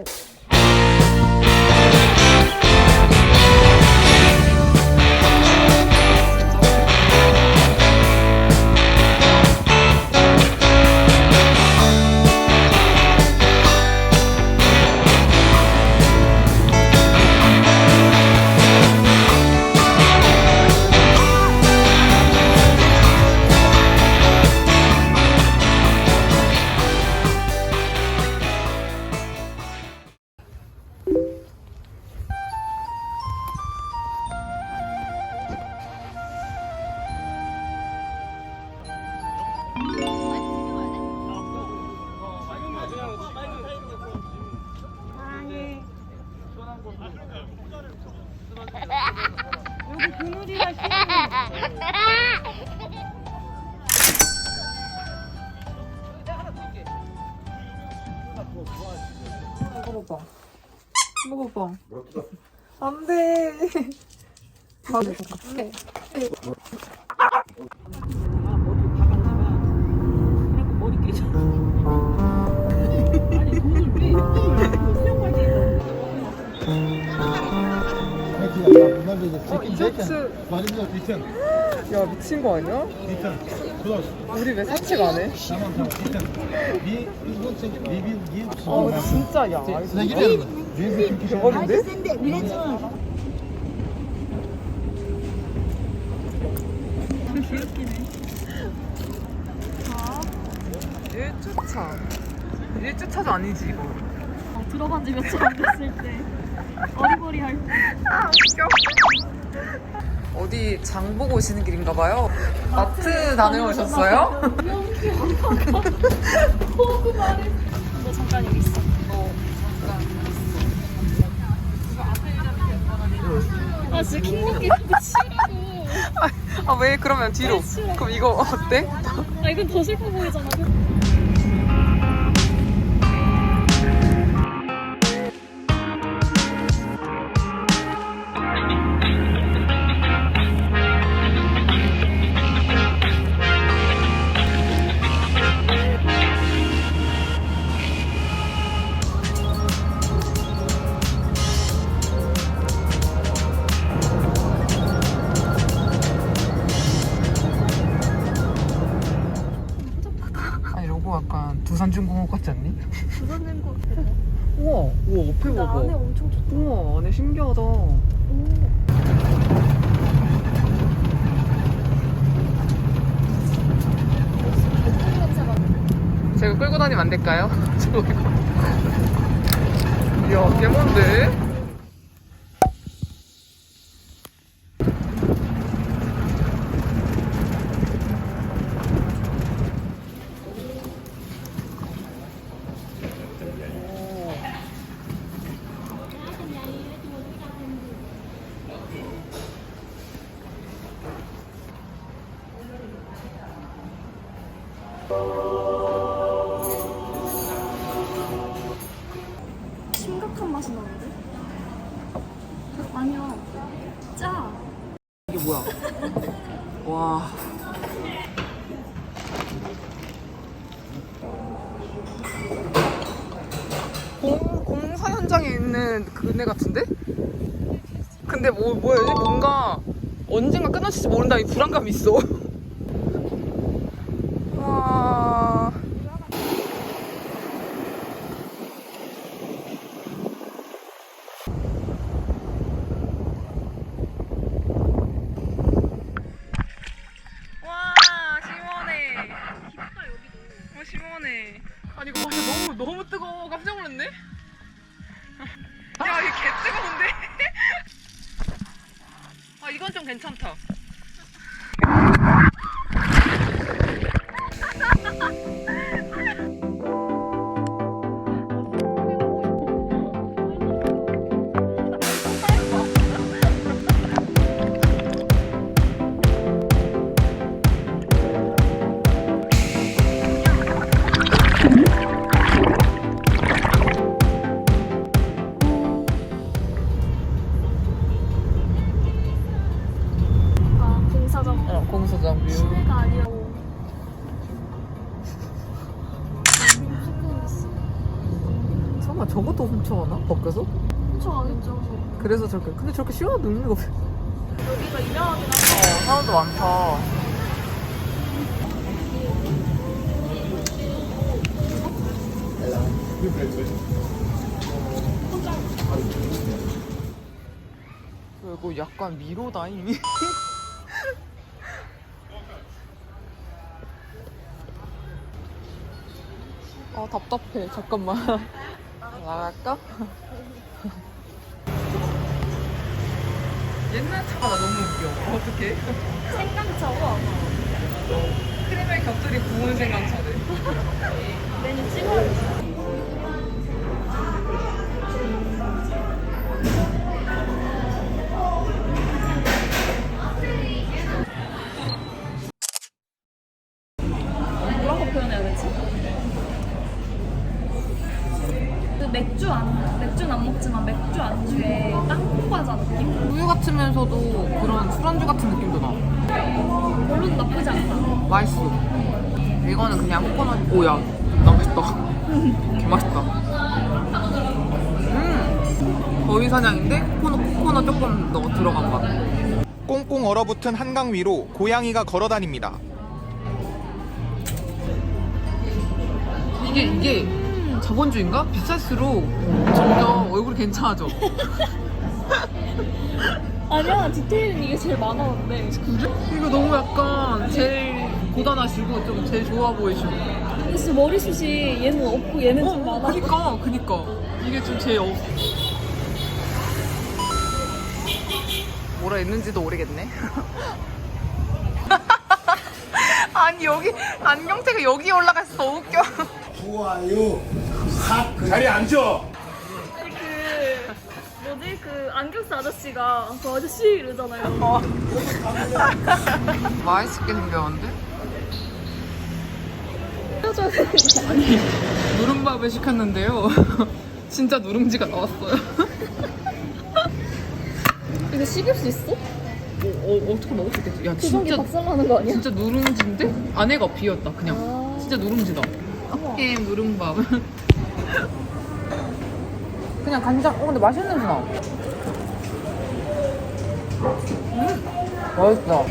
Oh. 먹어봐. 안 돼. 수영할 때 어, 이셔츠. 야, 미친 거 아니야? 우리 왜 산책 안 해? Biten. Bir uzun çek. 아, mi? Bir bir çünkü şey. 대박인데? 일주차일주차도 아니지, 이거. 어, 들어간 지 며칠 안 됐을 때 어리버리 할 때. 아, 웃겨. 어디 장 보고 오시는 길인가 봐요. 마트 다녀오셨어요? 호구 말해. 너 잠깐 여기 있어. 아 진짜 킹먹기 치라고. 아, 왜 그러면 뒤로? 싫어. 그럼 이거 어때? 아 이건 더 슬퍼 보이잖아. 우와, 우와, 앞에 근데 봐봐. 안에 엄청 좋다. 우와, 안에 신기하다. 오. 제가 끌고 다니면 안 될까요? 저 이거. 이야, 개 뭔데? 심각한 맛이 나는데? 아니야. 짜. 이게 뭐야? 와. 공, 공사 현장에 있는 그네 같은데? 근데 뭐, 뭐야, 이게 뭔가 언젠가 끝날지 모른다는 이 불안감이 있어. 또 훔쳐가나? 벗겨서? 훔쳐가겠죠. 그래서 저렇게 근데 저렇게 시원하게 눕는 거 봐. 여기가 유명하긴 하다. 어 사람도 많다 이거 약간 미로다 이미 아 답답해 잠깐만 나갈까? 옛날 차가 나 너무 웃겨 어떡해 생강차고 크림의 곁들이 구운 생강차네 메뉴 찍어야지. 뭐 이거는 그냥 코코넛 오야 나 맛있다 개 맛있다 음 거위 사냥인데 코코넛, 코코넛 조금 더 들어간 맛 꽁꽁 얼어붙은 한강 위로 고양이가 걸어다닙니다. 이게 이게 자본주의인가? 비쌀수록 점점 얼굴이 괜찮아져 아니야 디테일은 이게 제일 많아 근데. 이거 너무 약간 제일 고단하시고 좀 제일 좋아 보이시고 그치 머리숱이 얘는 없고 얘는 좀 어, 많아. 그니까 그니까 이게 좀 제일 없 뭐라 했는지도 모르겠네 아니 여기 안경테가 여기 올라갔어 너무 웃겨 좋아요. 삭 자리에 앉아. 그 뭐지 그 안경 쓴 아저씨가 그 아저씨 이러잖아요. 어. 맛있게 생겼는데? 되는 거 아니 누룽밥을 시켰는데요 진짜 누룽지가 나왔어요 이거 식을 수 있어? 어, 어, 어떻게 먹을 수 있겠지? 야 구성이 진짜 박살나는 거 아니야? 진짜 누룽지인데? 안에가 비었다 그냥 아. 진짜 누룽지다. 게임 누룽밥 그냥 간장 어 근데 맛있는 냄새 나 음, 맛있다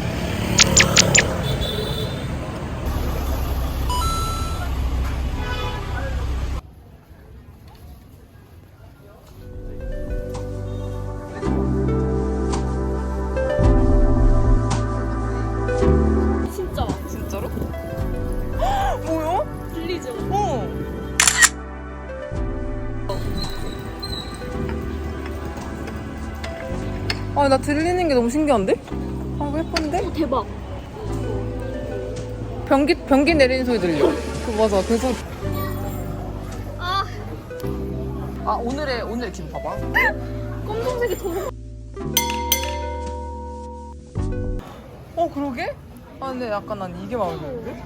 아, 나 들리는 게 너무 신기한데? 아, 이거 예쁜데? 오 대박. 변기, 변기 내리는 소리 들려. 그, 맞아, 그 소리. 아 아, 오늘의, 오늘의 기분 봐봐. 검정색이 도로. 어, 그러게? 아, 근데 약간 난 이게 마음에 드는데?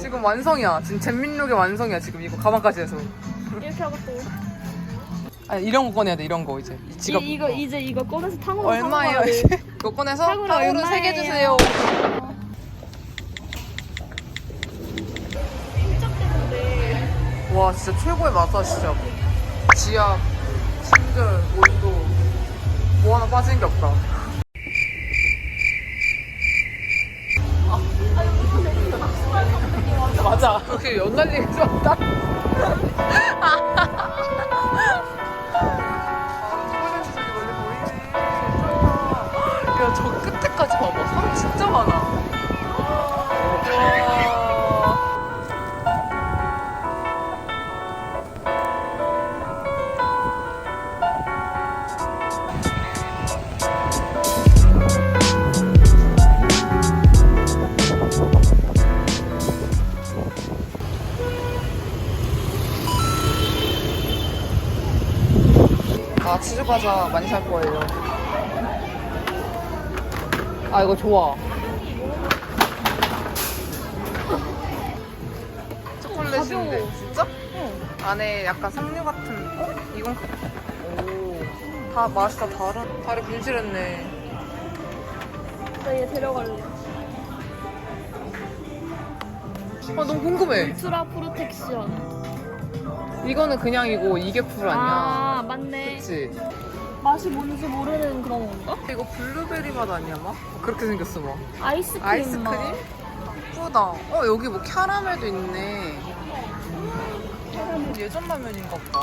지금 완성이야. 지금 잼민룩의 완성이야. 지금 이거 가방까지 해서. 이렇게 하고 또. 아니, 이런 거 꺼내야 돼. 이런 거 이제. 이 지갑. 이, 이거 이제 이거 꺼내서 탕후루 얼마예요? 돼. 이거 꺼내서 탕후루 탕후루 3개 얼마예요? 주세요. 와 진짜 최고의 맛이야 진짜 지압, 친절, 온도 뭐 하나 빠지는 게 없다 맞아. 역시 연달리기 좋았다 아 치즈 과자 많이 살 거예요. 아 이거 좋아. 초콜릿인데 진짜? 응. 안에 약간 상류 같은. 어? 이건 오. 다 맛이 다 다르. 다리 분질했네. 나 얘 데려갈래. 아 너무 궁금해. 울트라 프로텍션. 이거는 그냥이고 이게 풀 아니야. 아 맞네. 그치? 맛이 뭔지 모르는 그런 건가? 이거 블루베리 맛 아니야 막? 그렇게 생겼어 막. 아이스크림, 아이스크림? 맛. 예쁘다. 어 여기 뭐 캐러멜도 있네. 예전 라면인가 보다.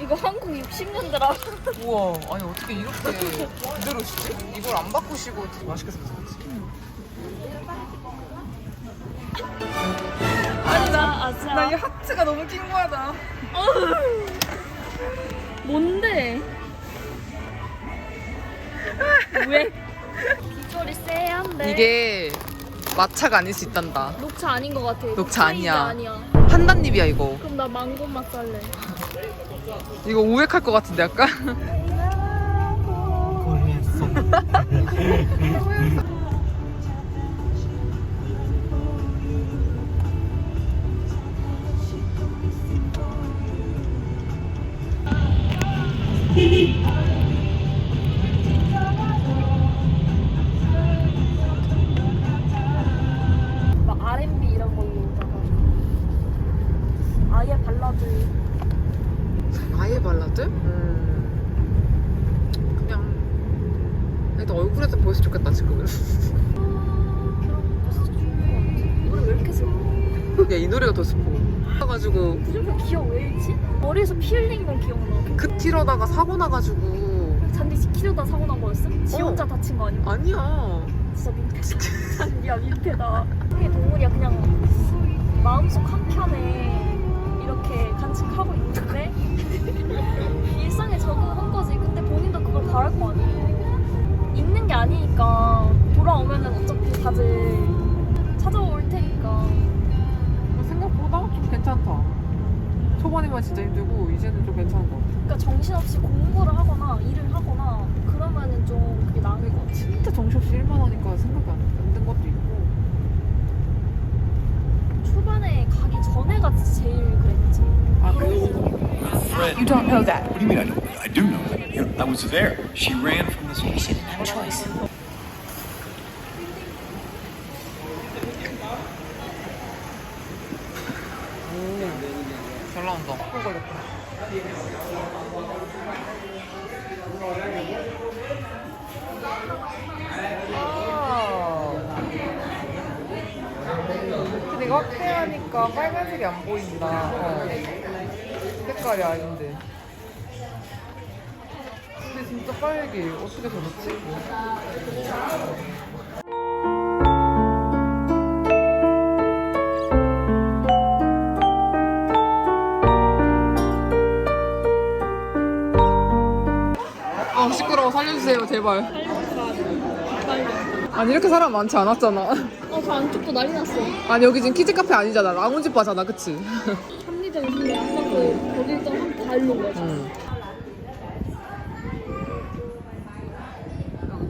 이거 한국 60년대라. 우와, 아니 어떻게 이렇게 그대로 시지? 이걸 안 바꾸시고 맛있게 생겼지? 아자. 나이 하트가 너무 킹거하다. 뭔데? 왜? 비주얼이 쎄한데. 이게 마차가 아닐 수 있단다. 녹차 아닌 것 같아. 녹차 아니야. 아니야. 한단잎이야 이거. 그럼 나 망고 맛 살래. 이거 우액할 것 같은데 약간? 건 기억나. 급 튀러다가 사고 나가지고 잔디 지키려다 사고 난 거였어? 지 어. 혼자 다친 거 아니야? 아니야. 진짜 민폐다. 잔디야 민폐다. 이게 동물이야 그냥 마음속 한 켠에 이렇게 간직하고 있는데 일상에 적응한 거지. 근데 본인도 그걸 바랄 거 아니에요. 있는 게 아니니까 돌아오면은 어차피 다들 찾아올 테니까. 생각보다 좀 괜찮다. 초반에만 진짜 힘들고 이제는 좀 괜찮은 것 같아. 그러니까 정신없이 공부를 하거나 일을 하거나 그러면은 좀 그게 나은 것 같아. 진짜 정신없이 일만 하니까 생각이 안든 것도 있고. 초반에 가기 전에가 제일 그랬지. 아 그리고 Fred. You don't know that. What do you mean I don't? I do know that. I was there. She ran from She didn't have a choice. 잘 나온다. 걸렸다. 근데 이거 확대하니까 빨간색이 안 보인다. 어. 색깔이 아닌데. 근데 진짜 빨개. 어떻게 저렇지? 주세요 제발. 아니 이렇게 사람 많지 않았잖아. 어, 저안 춥고 난리 났어. 아니 여기 지금 키즈 카페 아니잖아. 라운지 바잖아, 그치? 합리적인 소리 안 하고 거기 일단 한 발로 가자. 응.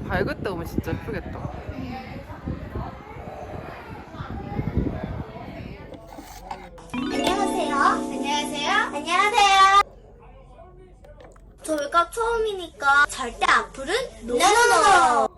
밝을 때 오면 진짜 예쁘겠다. 절대 악플은 노노노. 케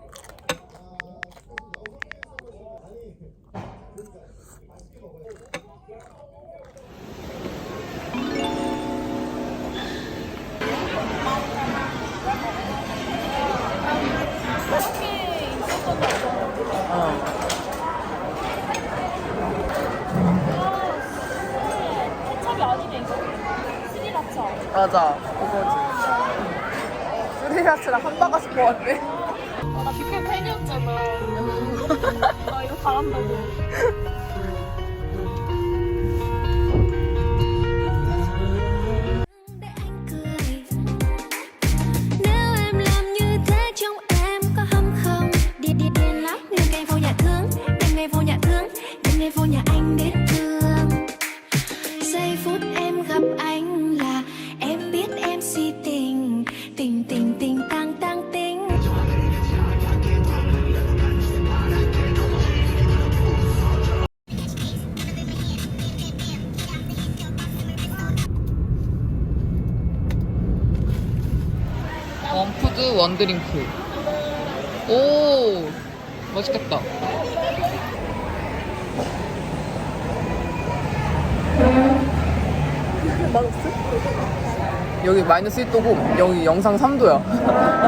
원드링크 오 멋있겠다 맛없어? 여기 마이너스 1도고 여기 영상 3도야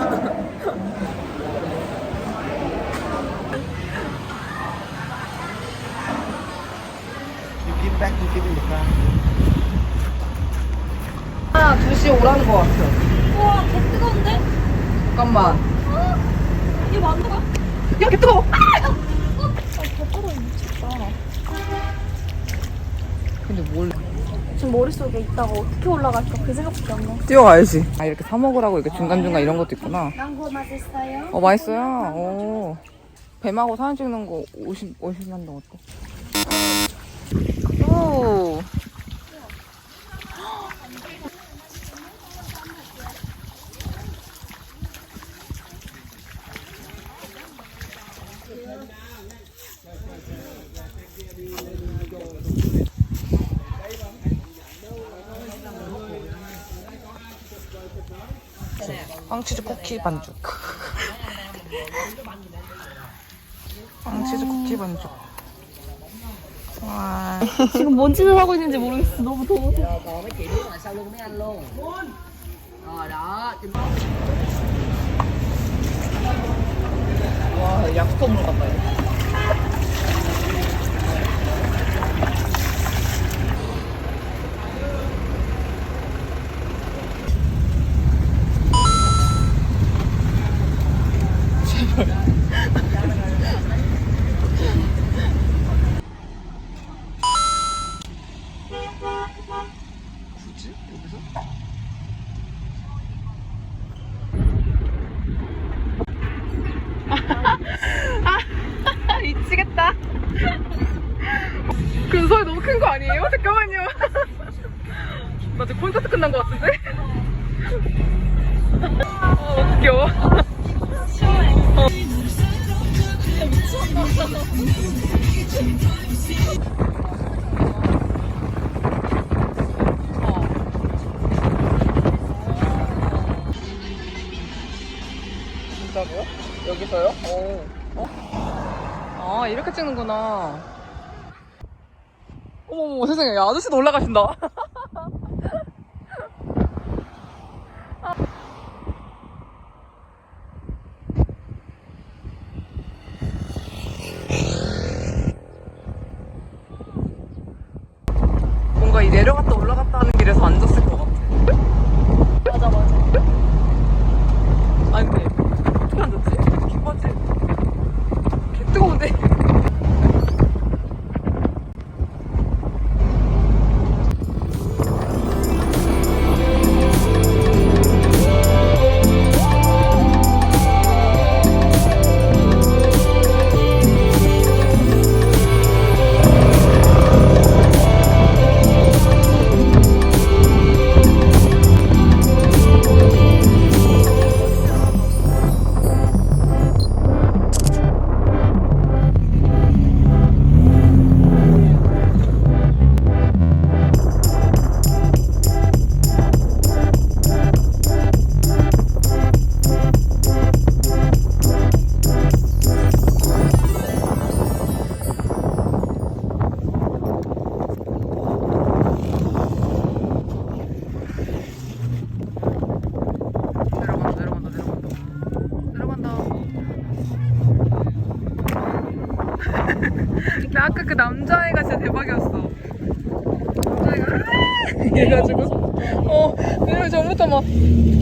아, 2시 오라는 것 같아. 우와, 잠깐만. 이거 만두가? 야, 개 뜨거워! 겉으로 미쳤다 근데 뭘. 지금 머릿속에 있다가 어떻게 올라갈까 그 생각밖에 안 나. 뛰어가야지. 아, 이렇게 사 먹으라고 이렇게 중간중간 이런 것도 있구나. 망고 맛있어요? 어, 맛있어요. 오. 뱀하고 사진 찍는 거 50, 50만 동 어때? 오. 빵치즈 쿠키 반죽. 빵치즈 쿠키 반죽. 와. 지금 뭔 짓을 하고 있는지 모르겠어 너무 더워 와, 약수터물 같다. 이거. 굳이? 여기서? 미치겠다. 그 소리 너무 큰 거 아니에요? 잠깐만요. 나 지금 콘서트 끝난 거 같은데? 어, 너무 귀여워. 진짜로요? 여기서요? 오. 어? 아, 이렇게 찍는구나. 어머, 세상에. 야, 아저씨도 올라가신다. 뭔가 이 내려갔다 올라갔다 하는 길에서 앉았을 것 같아. 맞아 맞아 아니, 근데 어떻게 앉았지? 기빠지? 개 뜨거운데?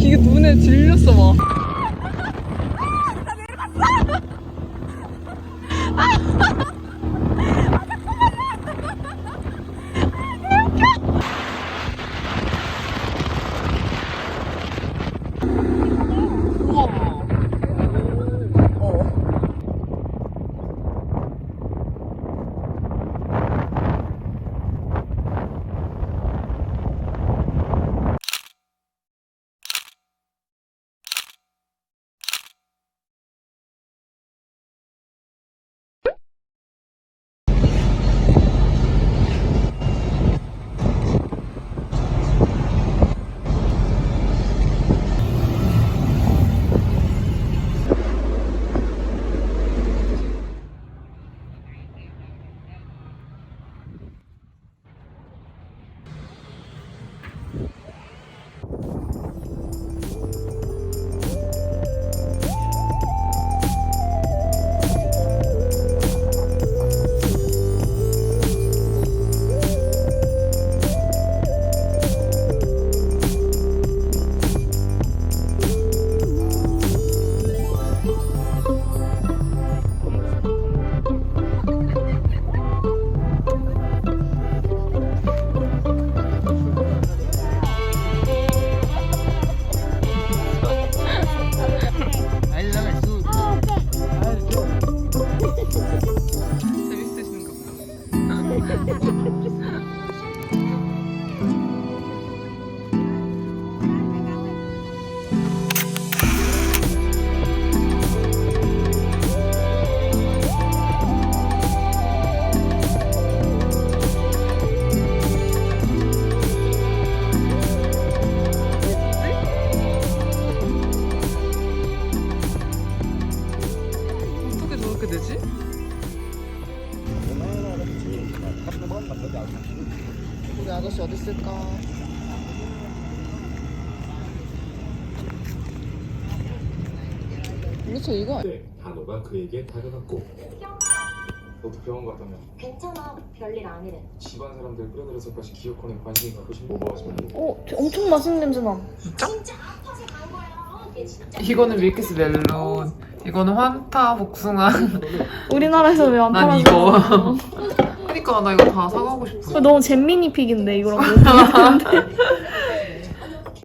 이게 눈에 질렸어 막. 아, 나 내려갔어. 저렇게 되지? 우리 아저씨 어디 있을까? 그렇죠 이거. 단어가 그에게 다가갔고. 너도 병원 갔다며 괜찮아. 별일 아니래. 집안 사람들 끌어들여서까지 기어코너에 관심이 싶은 오버하지 말고 어, 엄청 맛있는 냄새 나. 진짜 아파서 간 거야. 이게 진짜 이거는 밀키스 멜론 이거는 환타 복숭아 우리나라에서 왜 안 난 팔아서? 이거 그니까 나 이거 다 사가고 싶어 너무 잼민이 픽인데 이거랑.